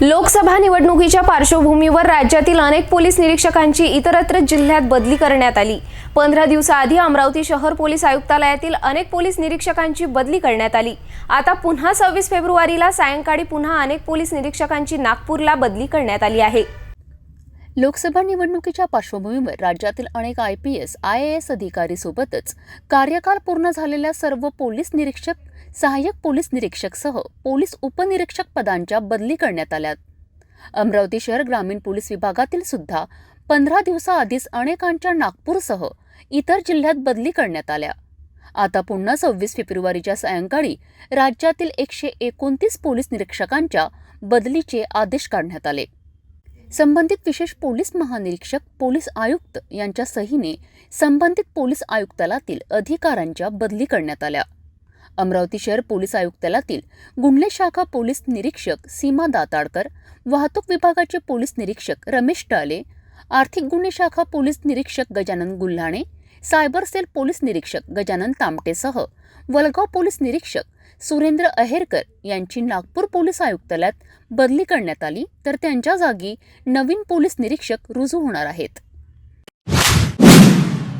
लोकसभा निवडणुकीच्या पार्श्वभूमीवर राज्यातील अनेक पोलीस निरीक्षकांची इतरत्र जिल्ह्यात बदली करण्यात आली. पंधरा दिवसाआधी अमरावती शहर पोलीस आयुक्तालयातील अनेक पोलीस निरीक्षकांची बदली करण्यात आली. आता पुन्हा सव्वीस फेब्रुवारीला सायंकाळी पुन्हा अनेक पोलीस निरीक्षकांची नागपूरला बदली करण्यात आली आहे. लोकसभा निवडणुकीच्या पार्श्वभूमीवर राज्यातील अनेक I P S I A S अधिकारीसोबतच कार्यकाल पूर्ण झालेल्या सर्व पोलीस निरीक्षक सहाय्यक पोलीस निरीक्षकसह पोलीस उपनिरीक्षक पदांच्या बदली करण्यात आल्या अमरावती शहर ग्रामीण पोलीस विभागातील सुद्धा पंधरा दिवसाआधीच अनेकांच्या नागपूरसह इतर जिल्ह्यात बदली करण्यात आल्या. आता पुन्हा सव्वीस फेब्रुवारीच्या सायंकाळी राज्यातील एकशे एकोणतीस पोलीस निरीक्षकांच्या बदलीचे आदेश काढण्यात आले. संबंधित विशेष पोलीस महानिरीक्षक पोलीस आयुक्त यांच्या सहीने संबंधित पोलीस आयुक्तालयातील अधिकाऱ्यांच्या बदली करण्यात आल्या. अमरावती शहर पोलीस आयुक्तालयातील गुंडले शाखा पोलीस निरीक्षक सीमा दाताडकर वाहतूक विभागाचे पोलीस निरीक्षक रमेश टाले आर्थिक गुन्हे शाखा पोलीस निरीक्षक Gajanan Gulhane cyber cell police निरीक्षक गजानन तामटेसह वलगाव पोलीस निरीक्षक सुरेंद्र अहेरकर यांची नागपूर पोलीस आयुक्तालयात बदली करण्यात आली तर त्यांच्या जागी नवीन पोलीस निरीक्षक रुजू होणार आहेत.